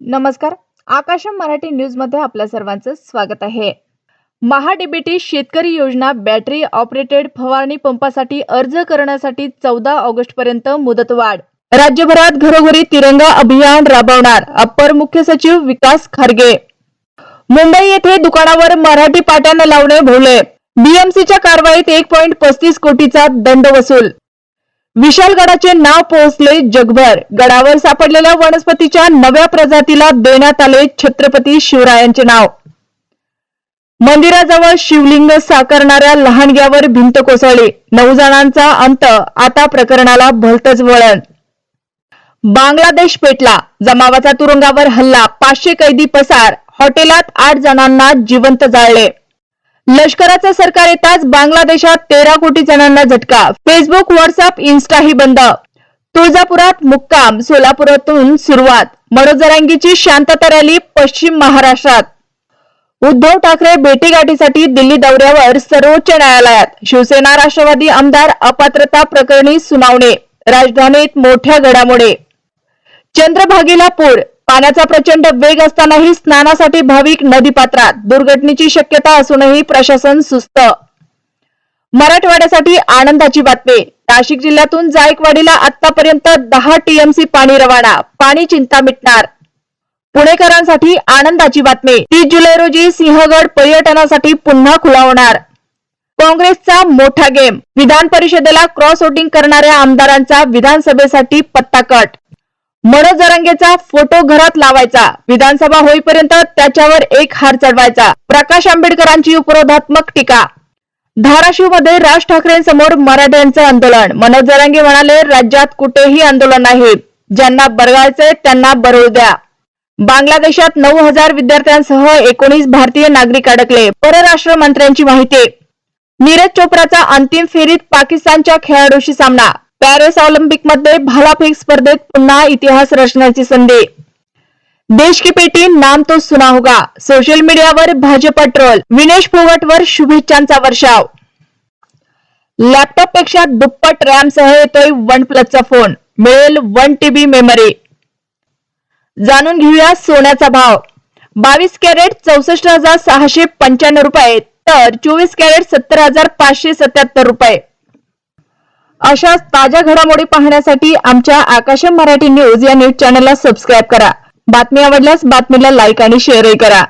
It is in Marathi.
नमस्कार. आकाशम मराठी न्यूजमध्ये आपल्या सर्वांचं स्वागत आहे. महाडीबीटी शेतकरी योजना बॅटरी ऑपरेटेड फवारणी पंपासाठी अर्ज करण्यासाठी चौदा ऑगस्ट पर्यंत मुदतवाढ. राज्यभरात घरोघरी तिरंगा अभियान राबवणार अप्पर मुख्य सचिव विकास खारगे. मुंबई येथे दुकानावर मराठी पाट्यानं लावणे भोवले. बीएमसीच्या कारवाईत एक पॉईंट पस्तीस कोटीचा दंड वसूल. विशालगडाचे नाव पोहोचले जगभर. गडावर सापडलेल्या वनस्पतीच्या नव्या प्रजातीला देण्यात आले छत्रपती शिवरायांचे नाव. मंदिराजवळ शिवलिंग साकारणाऱ्या लहानग्यावर भिंत कोसळली. नऊ जणांचा अंत आता प्रकरणाला भलतच वळण. बांगलादेश पेटला. जमावाचा तुरुंगावर हल्ला पाचशे कैदी पसार हॉटेलात आठ जणांना जिवंत जाळले. लष्कराचं सरकार येताच बांगलादेशात तेरा कोटी जणांना झटका. फेसबुक व्हॉट्सअप इन्स्टाही बंद. तुळजापुरात मुक्काम सोलापुरातून सुरुवात. मनोजरांगीची शांतता रॅली पश्चिम महाराष्ट्रात. उद्धव ठाकरे भेटीगाठीसाठी दिल्ली दौऱ्यावर सर्वोच्च न्यायालयात. शिवसेना राष्ट्रवादी आमदार अपात्रता प्रकरणी सुनावणी. राजधानीत मोठ्या घडामोडी. चंद्रभागीला पूर पाण्याचा प्रचंड वेग असतानाही स्नानासाठी भाविक नदीपात्रात. दुर्घटनेची शक्यता असूनही प्रशासन सुस्त. मराठवाड्यासाठी आनंदाची बातमी. नाशिक जिल्ह्यातून जायकवाडीला आतापर्यंत दहा टीएमसी पाणी रवाना. पाणी चिंता मिटणार. पुणेकरांसाठी आनंदाची बातमी. तीस जुलै रोजी सिंहगड पर्यटनासाठी पुन्हा खुला होणार. काँग्रेसचा मोठा गेम. विधान परिषदेला क्रॉस वोटिंग करणाऱ्या आमदारांचा विधानसभेसाठी पत्ता कट. मनोज जरांगेचा फोटो घरात लावायचा. विधानसभा होईपर्यंत त्याच्यावर एक हार चढवायचा. प्रकाश आंबेडकरांची उपरोधात्मक टीका. धाराशिवमध्ये राज ठाकरेंसमोर मराठ्यांचं आंदोलन. मनोज जरांगे म्हणाले राज्यात कुठेही आंदोलन नाही. ज्यांना बरगायचे त्यांना बरळू द्या. बांगलादेशात नऊ हजार विद्यार्थ्यांसह एकोणीस भारतीय नागरिक अडकले. परराष्ट्र मंत्र्यांची माहिती. नीरज चोप्राचा अंतिम फेरीत पाकिस्तानच्या खेळाडूशी सामना. पॅरिस ऑलिम्पिकमध्ये भालाफेक स्पर्धेत पुन्हा इतिहास रचण्याची संधी. देश की पेटी नाम तो सुना होगा. सोशल मीडियावर भाजपा ट्रोल. विनेश फोगटवर शुभेच्छांचा वर्षाव. लॅपटॉपपेक्षा दुप्पट रॅम सह येतोय वन प्लसचा फोन. मिळेल वन टीबी मेमरी. जाणून घेऊया सोन्याचा भाव. बावीस कॅरेट चौसष्ट हजार सहाशे पंच्याण्णव रुपये तर चोवीस कॅरेट सत्तर हजार पाचशे सत्याहत्तर रुपये. अशाच ताज्या घडामोडी पाहण्यासाठी आमच्या आकाशम मराठी न्यूज या न्यूज चॅनलला सबस्क्राईब करा. बातमी आवडल्यास बातमीला लाईक आणि शेअरही करा.